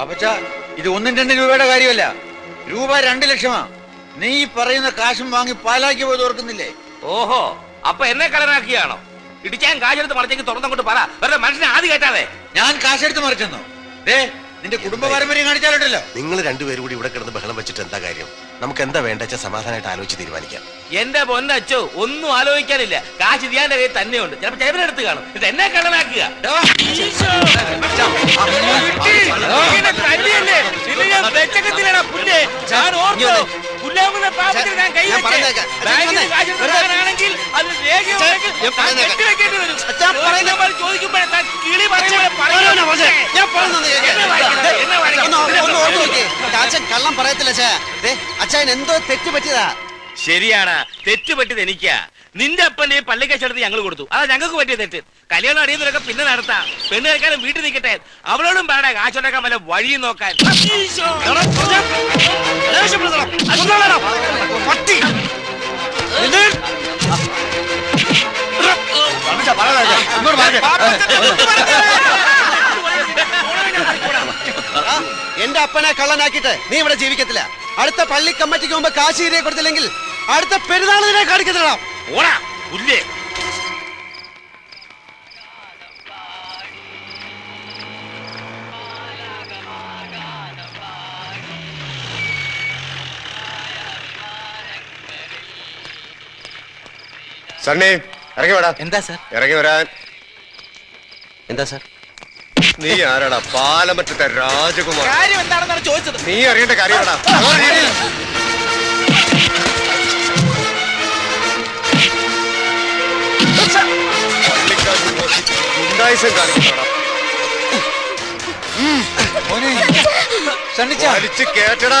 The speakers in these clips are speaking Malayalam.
പാപ്പച്ച ഇത് ഒന്നും രണ്ട് രൂപയുടെ കാര്യമല്ല. രൂപ രണ്ട് ലക്ഷമാ. നീ പറയുന്ന കാശും വാങ്ങി പാലാക്കി പോയത് ഓർക്കുന്നില്ലേ? ഓഹോ അപ്പൊ എന്നെ കളനാക്കിയാണോ ഇടിച്ചാൻ കാശെടുത്ത് മറിച്ചെങ്കിൽ തുറന്നങ്ങോട്ട് പറ. വെറുതെ മനുഷ്യനെ ആദ്യം കേട്ടാതെ ഞാൻ കാശെടുത്ത് മറിച്ചെന്നോ? ദേ നിന്റെ കുടുംബ പാരമ്പര്യം കാണിച്ചാലുണ്ടല്ലോ. നിങ്ങൾ രണ്ടുപേരും കൂടി ഇവിടെ കിടന്ന് ബഹളം വെച്ചിട്ട് എന്താ കാര്യം? നമുക്ക് എന്താ വേണ്ട വെച്ചാൽ സമാധാനമായിട്ട് ആലോചിച്ച് തീരുമാനിക്കാം എന്റെ പൊന്നച്ചോ ഒന്നും ആലോചിക്കാനില്ല കാശ് ധ്യാന്റെ കയ്യിൽ തന്നെയുണ്ട് ചിലപ്പോ ചെവിനെടുത്ത് കാണും ഇത് എന്നെ കളനാക്കുക ഈശോ! ഇങ്ങനെ തല്ലിയല്ലേ? നിന്നെ ഞാൻ പുല്ലേ. ഞാൻ ഓർത്തു. കള്ളം പറയത്തില്ല അച്ഛൻ എന്തോ തെറ്റ് പറ്റിയതാ. ശരിയാണ് തെറ്റ് പറ്റിയത് എനിക്കാ. നിന്റെ അപ്പന്റെ പള്ളിക്കച്ചെടുത്ത് ഞങ്ങൾ കൊടുത്തു. അതാ ഞങ്ങൾക്ക് പറ്റിയ തെറ്റ്. കല്യാണം അടിയുന്നതൊക്കെ പിന്നെ നടത്താം. പെണ്ണ് കഴിക്കാനും വീട്ടിൽ നിൽക്കട്ടെ. അവളോടും പറയണേ കാശുണ്ടാക്കാൻ വല്ല വഴിയും നോക്കാൻ. എന്റെ അപ്പനെ കള്ളനാക്കിയിട്ട് നീ ഇവിടെ ജീവിക്കത്തില്ല. അടുത്ത പള്ളി കമ്മിറ്റിക്ക് മുമ്പ് കാശ് കൊടുത്തില്ലെങ്കിൽ അടുത്ത പെരുന്നാളിനെ കാണിക്കത്തില്ല ഓടാ പുല്ലേ. സണ്ണി ഇറങ്ങി വേടാ. എന്താ സാർ? ഇറങ്ങി വരാൻ. എന്താ സാർ? നീ ആരാടാ? പാലമറ്റത്തെ രാജകുമാർ കാര്യം എന്താണെന്നാണ് ചോദിച്ചത്? നീ അറിയേണ്ട കാര്യമാടാ ഗുണ്ടായിസം കാണിക്കണോടാ മോനെ സണ്ണിച്ച വലിച്ച് കേട്ടടാ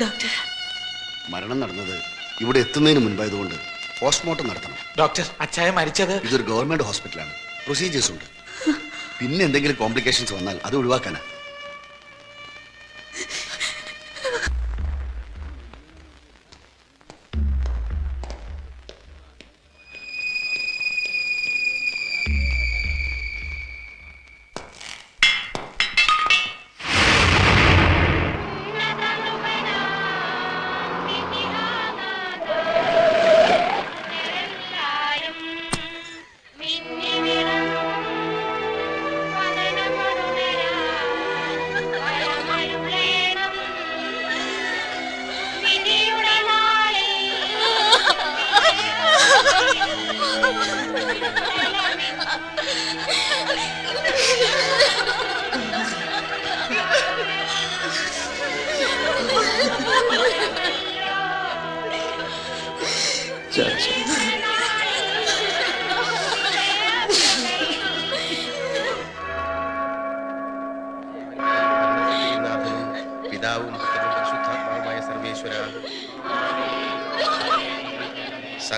ഡോക്ടർ. മരണം നടന്നത് ഇവിടെ എത്തുന്നതിന് മുൻപായതുകൊണ്ട് പോസ്റ്റ്മോർട്ടം നടത്തണം. ഡോക്ടർ അച്ചായ മരിച്ചത്? ഇതൊരു ഗവൺമെന്റ് ഹോസ്പിറ്റലാണ്. പ്രൊസീജിയേഴ്സ് ഉണ്ട്. പിന്നെ എന്തെങ്കിലും കോംപ്ലിക്കേഷൻസ് വന്നാൽ അത് ഒഴിവാക്കാനാ.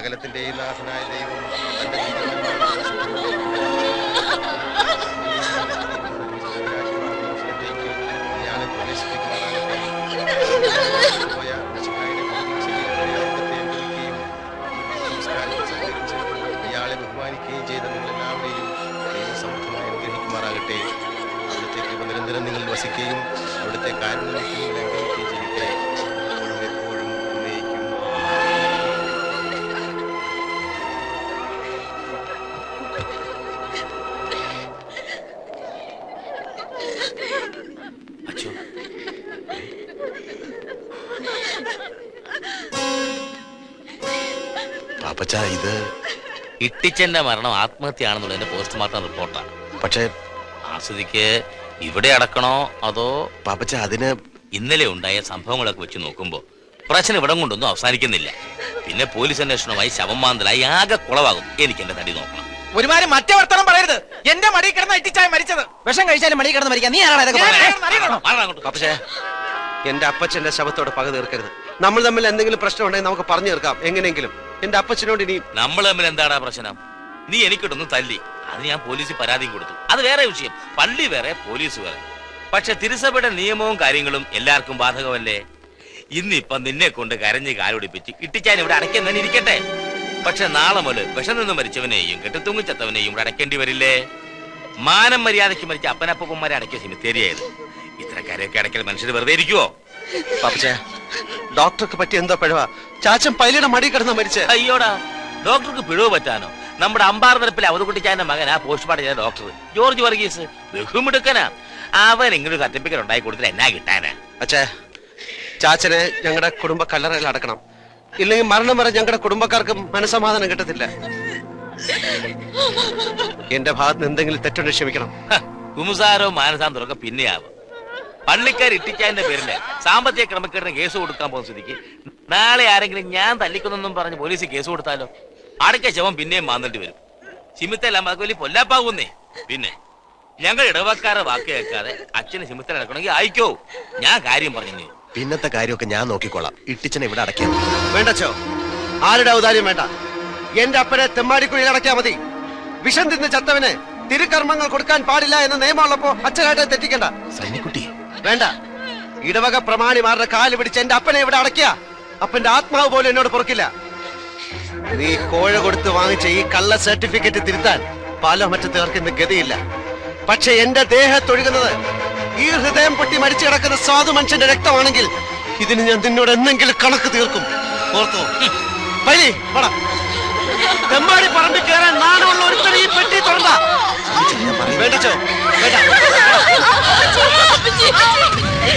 സകലത്തിന്റെയും നാഥനായ ദൈവം തന്റെ ഇയാളെ ബഹുമാനിക്കുകയും അവിടുത്തെ നിരന്തരം വസിക്കുകയും അവിടുത്തെ കാരുണ്യം പാപ്പച്ച ഇത് ഇട്ടിച്ചന്റെ മരണം ആത്മഹത്യയാണെന്നുള്ളതിന്റെ പോസ്റ്റ്മോർട്ടം റിപ്പോർട്ടാണ് പക്ഷേ ആ സ്ഥിതിക്ക് ഇവിടെ അടക്കണോ അതോ പാപ്പച്ച അതിന് ഇന്നലെ ഉണ്ടായ സംഭവങ്ങളൊക്കെ വെച്ച് നോക്കുമ്പോ പ്രശ്നം ഇവിടം കൊണ്ടൊന്നും അവസാനിക്കുന്നില്ല. പിന്നെ പോലീസ് അന്വേഷണമായി ശവം മാന്തലായി ആകെ കുളവാകും. എനിക്ക് എന്റെ തടി നോക്കണം. ഒരുമാതിരി മറ്റേ വർത്തമാനം പറയരുത്. എന്റെ മടി കിടന്ന ഇട്ടിച്ചായ മരിച്ചത്. വിഷം കഴിച്ചാലും മടി കിടന്ന് മരിക്കാൻ നീ ആരാണ്. പക്ഷേ എന്റെ അപ്പച്ചന്റെ ശവത്തോട് പക തീർക്കരുത്. നമ്മൾ തമ്മിൽ എന്തെങ്കിലും പ്രശ്നം ഉണ്ടെങ്കിൽ നമുക്ക് പറഞ്ഞു തീർക്കാം. എങ്ങനെയെങ്കിലും. എന്റെ അപ്പച്ചനോട് ഇനി നമ്മൾ തമ്മിൽ എന്താടാ പ്രശ്നം? നീ എനിക്കിട്ടൊന്ന് തല്ലി. അത് ഞാൻ പോലീസിൽ പരാതിയും കൊടുത്തു. അത് വേറെ വിഷയം. പള്ളി വേറെ പോലീസ് വേറെ. പക്ഷെ തിരുസഭയുടെ നിയമവും കാര്യങ്ങളും എല്ലാവർക്കും ബാധകമല്ലേ? ഇന്നിപ്പൊ നിന്നെ കൊണ്ട് കരഞ്ഞ് കാലുപിടിപ്പിച്ച് ഇട്ടിച്ചാൻ ഇവിടെ അടയ്ക്കുന്നതിന് ഇരിക്കട്ടെ. പക്ഷെ നാളെ മുതൽ വിഷം നിന്ന് മരിച്ചവനെയും കെട്ടിത്തൂങ്ങിച്ചത്തവനെയും ഇവിടെ അടയ്ക്കേണ്ടി വരില്ലേ? മാനം മര്യാദയ്ക്ക് മരിച്ച അപ്പനപ്പന്മാരെ അടയ്ക്കിയ ഇത്ര കരയൊക്കെ അടയ്ക്കൽ മനുഷ്യർ വെറുതെ ഇരിക്കുവോ? പാപ്പച്ച ഡോക്ടർക്ക് പറ്റിയ എന്തോ പിഴവാ. ചാച്ചൻ പൈലിയുടെ മടി കിടന്ന മരിച്ചേ. അയ്യോടാ ഡോക്ടർക്ക് പിഴവ് പറ്റാനോ? നമ്മുടെ അമ്പാർ നിരപ്പിലെ അവതക്കുട്ടിച്ചാന്റെ മകൻ ആ പോസ്റ്റ്മോർട്ടം ചെയ്ത ഡോക്ടർ ജോർജ് വർഗീസ് ബഹുമിടുക്കനാ. അവൻ ഇങ്ങനെ സർട്ടിഫിക്കറ്റ് ഉണ്ടായി കൊടുത്തിട്ട് എന്നാ കിട്ടാനാ? അച്ഛേ ചാച്ചനെ ഞങ്ങളുടെ കുടുംബ കല്ലറയിൽ അടക്കണം. ഇല്ലെങ്കിൽ മരണം വരെ ഞങ്ങളുടെ കുടുംബക്കാർക്ക് മനസമാധാനം കിട്ടത്തില്ല. എന്റെ ഭാഗത്ത് എന്തെങ്കിലും തെറ്റുണ്ട് ക്ഷമിക്കണം. കുമുസാരോ മാനസാന്തരമൊക്കെ പിന്നെയാവും. പള്ളിക്കാർ ഇട്ടിക്കാന്റെ പേരിൽ സാമ്പത്തിക ക്രമക്കേടിന് കേസ് കൊടുക്കാൻ പോകുന്ന സ്ഥിതിക്ക് നാളെ ആരെങ്കിലും ഞാൻ തല്ലിക്കുന്നെന്നും പറഞ്ഞ് പോലീസ് കേസ് കൊടുത്താലോ? അടയ്ക്ക ശവം പിന്നെയും മാന്നേണ്ടി വരും. ചിമിത്തെല്ലാം അതൊക്കെ വലിയ പൊല്ലാപ്പാകുന്നേ പിന്നെ ഞങ്ങൾ ഇടവക്കാരെ വാക്ക് കേൾക്കാതെ അച്ഛന് ചിമിത്തല അടക്കണമെങ്കിൽ അയക്കോ? ഞാൻ കാര്യം പറഞ്ഞു പിന്നത്തെ കാര്യമൊക്കെ ഞാൻ നോക്കിക്കോളാം. ഇട്ടിച്ചനെ ഇവിടെ അടയ്ക്കാം വേണ്ടച്ചോ ആരുടെ ഔദാര്യം വേണ്ട. എന്റെ അപ്പനെ തെമ്മാടിക്കുഴിയിൽ അടയ്ക്കാ മതി. വിഷം തിന്ന് ചത്തവന് തിരുക്കർമ്മങ്ങൾ കൊടുക്കാൻ പാടില്ല എന്ന നിയമമുള്ളപ്പോ അച്ഛനായിട്ട് തെറ്റിക്കണ്ട. സന്നിക്കുട്ടി വേണ്ട. ഇടവക പ്രമാണിമാരുടെ കാൽ പിടിച്ച് എന്റെ അപ്പനെ ഇവിടെ അടയ്ക്കുക. അപ്പന്റെ ആത്മാവ് പോലും എന്നോട് പൊറുക്കില്ല. നീ കോഴ കൊടുത്ത് വാങ്ങിച്ച ഈ കള്ള സർട്ടിഫിക്കറ്റ് തിരുത്താൻ പാലോ മറ്റത്തേർക്ക് ഇന്ന് ഗതിയില്ല. പക്ഷെ എന്റെ ദേഹത്തൊഴുകുന്നത് ഈ ഹൃദയം പൊട്ടി മരിച്ചു കിടക്കുന്ന സാധു മനുഷ്യന്റെ രക്തമാണെങ്കിൽ ഇതിന് ഞാൻ നിന്നോട് എന്തെങ്കിലും കണക്ക് തീർക്കും. ഓർത്തോ? പരി വാടാ. തെമ്മാടി പറമ്പിൽ കയറാൻ നാണമുള്ള ഒരുത്തൻ ഈ പെട്ടി തുറന്ന. വേണ്ടച്ചോ വേണ്ട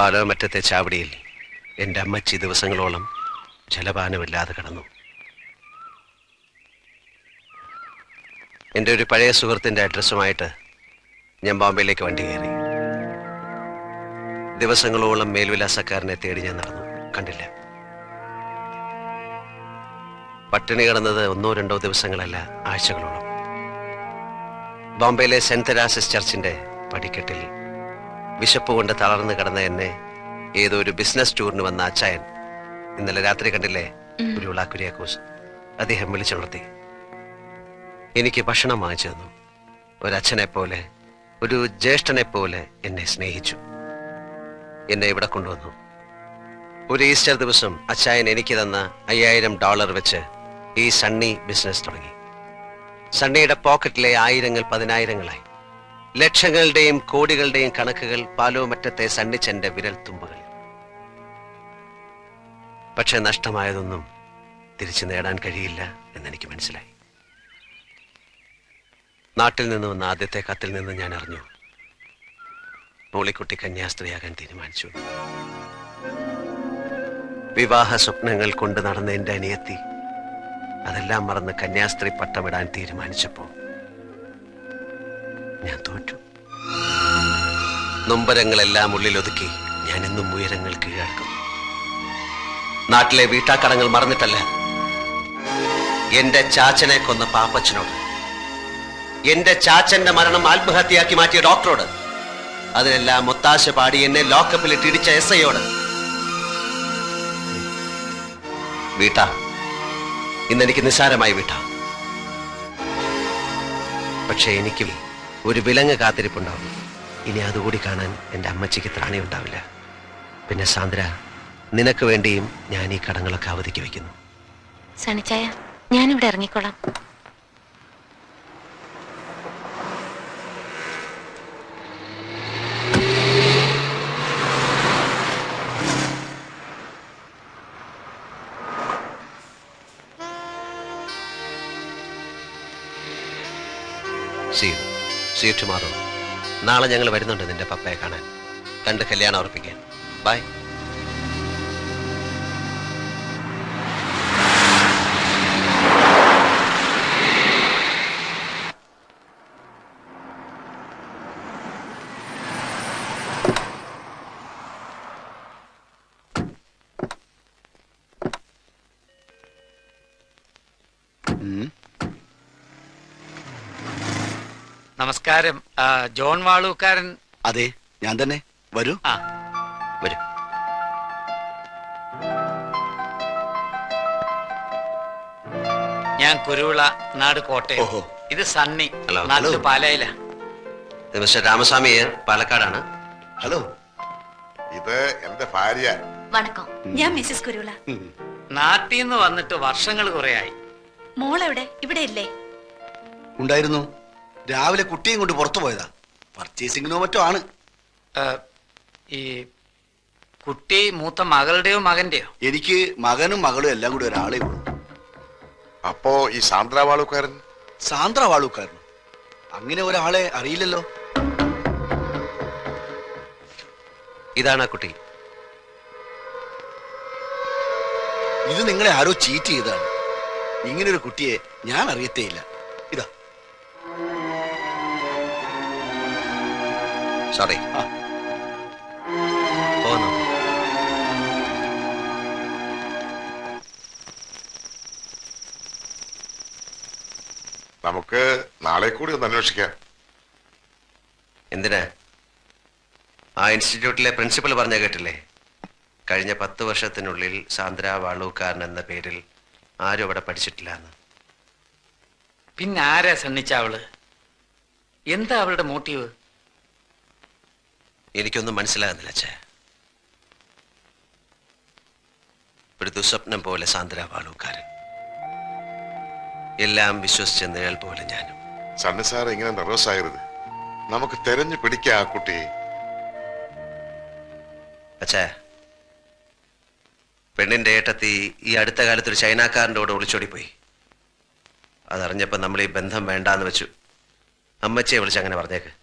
പാലോമറ്റത്തെ ചാവടിയിൽ എന്റെ അമ്മച്ചി ദിവസങ്ങളോളം ജലപാനമില്ലാതെ കിടന്നു. എന്റെ ഒരു പഴയ സുഹൃത്തിന്റെ അഡ്രസ്സുമായിട്ട് ഞാൻ ബോംബെയിലേക്ക് വണ്ടി കയറി. ദിവസങ്ങളോളം മേൽവിലാസക്കാരനെ തേടി ഞാൻ നടന്നു. കണ്ടില്ല. പട്ടിണി കിടന്നത് ഒന്നോ രണ്ടോ ദിവസങ്ങളല്ല ആഴ്ചകളോളം. ബോംബെയിലെ സെന്റ് തെരാസിസ് ചർച്ചിന്റെ പടിക്കെട്ടിൽ വിശപ്പ് കൊണ്ട് തളർന്നു കിടന്ന എന്നെ ഏതോ ഒരു ബിസിനസ് ടൂറിന് വന്ന അച്ചായൻ. ഇന്നലെ രാത്രി കണ്ടില്ലേ? ഒരു ഉളാക്കുരിയാക്കോസ് അദ്ദേഹം വിളിച്ചുണർത്തി. എനിക്ക് ഭക്ഷണം വാങ്ങിച്ചു തന്നു. ഒരച്ഛനെ പോലെ ഒരു ജ്യേഷ്ഠനെ പോലെ എന്നെ സ്നേഹിച്ചു. എന്നെ ഇവിടെ കൊണ്ടുവന്നു. ഒരു ഈസ്റ്റർ ദിവസം അച്ചായൻ എനിക്ക് തന്ന അയ്യായിരം ഡോളർ വെച്ച് ഈ സണ്ണി ബിസിനസ് തുടങ്ങി. സണ്ണിയുടെ പോക്കറ്റിലെ ആയിരങ്ങൾ പതിനായിരങ്ങളായി. ലക്ഷങ്ങളുടെയും കോടികളുടെയും കണക്കുകൾ പാലോമറ്റത്തെ സണ്ണിച്ചന്റെ വിരൽ തുമ്പുകൾ പക്ഷെ നഷ്ടമായതൊന്നും തിരിച്ചു നേടാൻ കഴിയില്ല എന്നെനിക്ക് മനസ്സിലായി. നാട്ടിൽ നിന്ന് വന്ന ആദ്യത്തെ കത്തിൽ നിന്ന് ഞാൻ അറിഞ്ഞു. മോളിക്കുട്ടി കന്യാസ്ത്രീയാകാൻ തീരുമാനിച്ചു. വിവാഹ സ്വപ്നങ്ങൾ കൊണ്ട് നടന്ന എന്റെ അനിയത്തി അതെല്ലാം മറന്ന് കന്യാസ്ത്രീ പട്ടമിടാൻ തീരുമാനിച്ചപ്പോ ഞാൻ തോറ്റു. നൊമ്പരങ്ങളെല്ലാം ഉള്ളിലൊതുക്കി ഞാൻ എന്നും ഉയരങ്ങൾ കീഴടക്കും. നാട്ടിലെ വീട്ടാക്കടങ്ങൾ മറന്നിട്ടല്ല. എന്റെ ചാച്ചനെ കൊന്ന പാപ്പച്ചനോട് എന്റെ ചാച്ചന്റെ മരണം ആത്മഹത്യയാക്കി മാറ്റിയ ഡോക്ടറോട് അതിനെല്ലാം ഒത്താശ പാടി എന്നെ ലോക്കപ്പിൽ ഇടിച്ച എസ് ഐയോട്. വീട്ടാ ഇന്നെനിക്ക് നിസ്സാരമായി വീട്ടാ. പക്ഷെ എനിക്കും ഒരു വിലങ്ങ് കാത്തിരിപ്പുണ്ടാവും. ഇനി അതുകൂടി കാണാൻ എന്റെ അമ്മച്ചിക്ക് ത്രാണി ഉണ്ടാവില്ല പിന്നെ സാന്ദ്ര നിനക്ക് വേണ്ടിയും ഞാൻ ഈ കടങ്ങളൊക്കെ അവധിക്ക് വയ്ക്കുന്നു സണിച്ചായ ഞാനിവിടെ ഇറങ്ങിക്കോളാം. സീ സീ ടുമാറോ നാളെ ഞങ്ങൾ വരുന്നുണ്ട് നിന്റെ പപ്പയെ കാണാൻ. കണ്ട് കല്യാണം ഉറപ്പിക്കാൻ. ബൈ നമസ്കാരം. ജോൺ വാളൂക്കാരൻ. അതെ ഞാൻ തന്നെ. വരൂ. ആ വരൂ. ഞാൻ കുരുവിള നാട് കോട്ടയം. ഓഹോ. ഇത് സണ്ണി ഹലോ. ഹലോ. പാലയില. ഇത് മിസ്റ്റർ രാമസ്വാമി പാലക്കാടാണ്. ഹലോ. ഇത് എന്റെ ഭാര്യ. വണക്കം. ഞാൻ മിസ്സിസ് കുരുള ഉം. നാട്ടിൽ നിന്ന് വന്നിട്ട് വർഷങ്ങൾ കുറയായി. മോളെവിടെ? ഇവിടെ ഇല്ലേ ഉണ്ടായിരുന്നു. രാവിലെ കുട്ടിയും കൊണ്ട് പുറത്തു പോയതാ. പർച്ചേസിങ്ങിനോ മറ്റോ ആണ്. ഈ കുട്ടി മൂത്ത മകളുടെയോ മകന്റെയോ? എനിക്ക് മകനും മകളും എല്ലാം കൂടി ഒരാളേ ഉള്ളൂ. അപ്പോ ഈ സാന്ദ്ര വാളൂക്കാരനും? അങ്ങനെ ഒരാളെ അറിയില്ലല്ലോ. ഇതാണ് ആ കുട്ടി. ഇത് നിങ്ങളെ ആരോ ചീറ്റ് ചെയ്താണ് ഇങ്ങനൊരു കുട്ടിയെ ഞാൻ അറിയത്തേയില്ല. സോറി ആ. പോന്നു നമുക്ക് നാളെ കൂടി ഒന്ന് അന്വേഷിക്കാം. എന്തിനാ? ആ ഇൻസ്റ്റിറ്റ്യൂട്ടിലെ പ്രിൻസിപ്പൽ പറഞ്ഞ കേട്ടില്ലേ? കഴിഞ്ഞ പത്ത് വർഷത്തിനുള്ളിൽ സാന്ദ്ര വാളൂക്കാരൻ എന്ന പേരിൽ ആരും അവിടെ പഠിച്ചിട്ടില്ല എന്ന്. പിന്നെ ആരാ സണ്ണിച്ച അവൾ? എന്താ അവളുടെ മോട്ടീവ്? എനിക്കൊന്നും മനസ്സിലാകുന്നില്ല അച്ഛ. ഒരു ദുസ്വപ്നം പോലെ സാന്ദ്ര വാളൂക്കാരൻ എല്ലാം വിശ്വസിച്ച നിഴൽ പോലെ ഞാനും. സണ്ണി സാർ ഇങ്ങനെ നെർവസ് ആകരുത് നമുക്ക് തെരഞ്ഞു പിടിക്കാം ആ കുട്ടിയെ. അച്ഛാ പെണ്ണിന്റെ ഏട്ടത്തി ഈ അടുത്ത കാലത്ത് ഒരു ചൈനക്കാരന്റെ കൂടെ ഒളിച്ചോടിപ്പോയി. അതറിഞ്ഞപ്പോൾ നമ്മൾ ഈ ബന്ധം വേണ്ടാന്ന് വെച്ചു. അമ്മച്ചിയെ വിളിച്ച് അങ്ങനെ പറഞ്ഞേക്ക്.